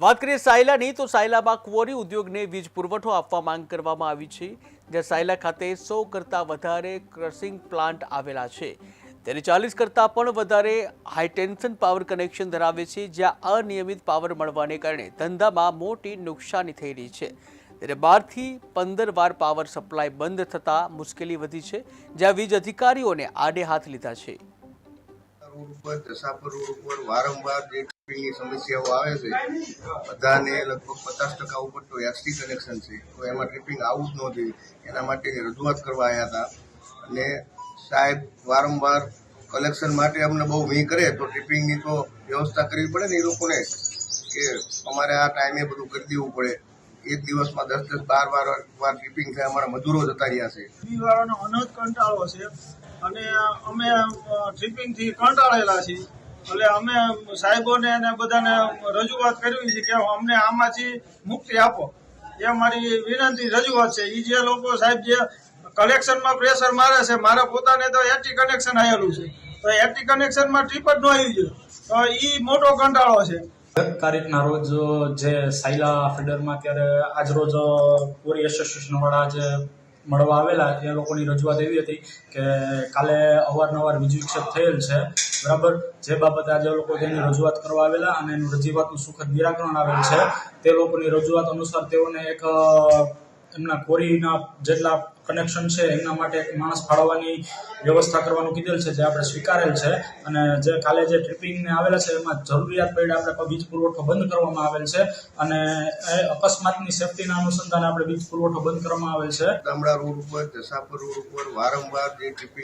વાત કરીએ સાયલાની, તો સાયલામાં કુંવરી ઉદ્યોગને વીજ પુરવઠો આપવા માંગ કરવામાં આવી છે, જ્યાં સાયલા ખાતે સો કરતાં વધારે ક્રસિંગ પ્લાન્ટ આવેલા છે. ત્યારે ચાલીસ કરતાં પણ વધારે હાઈટેન્શન પાવર કનેક્શન ધરાવે છે, જ્યાં અનિયમિત પાવર મળવાને કારણે ધંધામાં મોટી નુકસાની થઈ રહી છે. ત્યારે બારથી પંદર વાર પાવર સપ્લાય બંધ થતાં મુશ્કેલી વધી છે, જ્યાં વીજ અધિકારીઓને આડે હાથ લીધા છે. રોડ ઉપર દશાપર રોડ ઉપર વારંવાર જે ટ્રાફિકની સમસ્યાઓ આવે છે, બધાને લગભગ પચાસ ટકા ઉપર તો એસટી કનેક્શન છે. તો એમાં ટ્રિપિંગ આવું જ ન જોઈએ. એના માટે રજૂઆત કરવા આવ્યા હતા. અને સાહેબ વારંવાર કલેક્શન માટે અમને બહુ વી કરે, તો ટ્રિપિંગની તો વ્યવસ્થા કરવી પડે ને એ લોકોને, કે અમારે આ ટાઈમે બધું કરી દેવું પડે. એક દિવસમાં દસ દસ બાર બાર વાર ટ્રીપિંગ થાય અમારા મજૂરો જતા રહ્યા છે. વાળાનો અનહદ કંટાળો છે. અને અમે ટ્રીપિંગથી કંટાળેલા છીએ. એટલે અમે સાહેબોને અને બધાને રજૂઆત કરવી છે કે અમને આમાંથી મુક્તિ આપો. એ મારી વિનંતી, રજૂઆત છે. એ જે લોકો સાહેબ જે કલેક્શનમાં પ્રેશર મારે છે, મારા પોતાને તો એટી કનેક્શન આવેલું છે. તો એટી કનેક્શનમાં ટ્રીપ જ ન આવી ગયું. તો એ મોટો કંટાળો છે. તારીખના રોજ જે સાયલા ફીડરમાં ત્યારે આજ રોજ કોરી એસોસિએશન વાળા જે મળવા આવેલા એ લોકોની રજૂઆત એવી હતી કે કાલે અવારનવાર વીજ વિક્ષેપ થયેલ છે. બરાબર? જે બાબતે આજે લોકો તેની રજૂઆત કરવા આવેલા અને એનું રજૂઆતનું સુખદ નિરાકરણ આવેલ છે. તે લોકોની રજૂઆત અનુસાર તેઓને એક એમના કોરીના જેટલા કનેક્શન છે, એમના માટે એક માણસ ફાળવવાની વ્યવસ્થા કરવાનું કીધેલ છે, જે આપણે સ્વીકારેલ છે. અને જે કાલે જે ટ્રીપિંગને આવેલા છે, એમાં જરૂરિયાત પડે આપણે વીજ પુરવઠો બંધ કરવામાં આવેલ છે. અને એ અકસ્માતની સેફટીના અનુસંધાને આપણે વીજ પુરવઠો બંધ કરવામાં આવેલ છે. ગામડા રોડ ઉપર, જસાપુર રોડ ઉપર વારંવાર જે ટ્રિપિંગ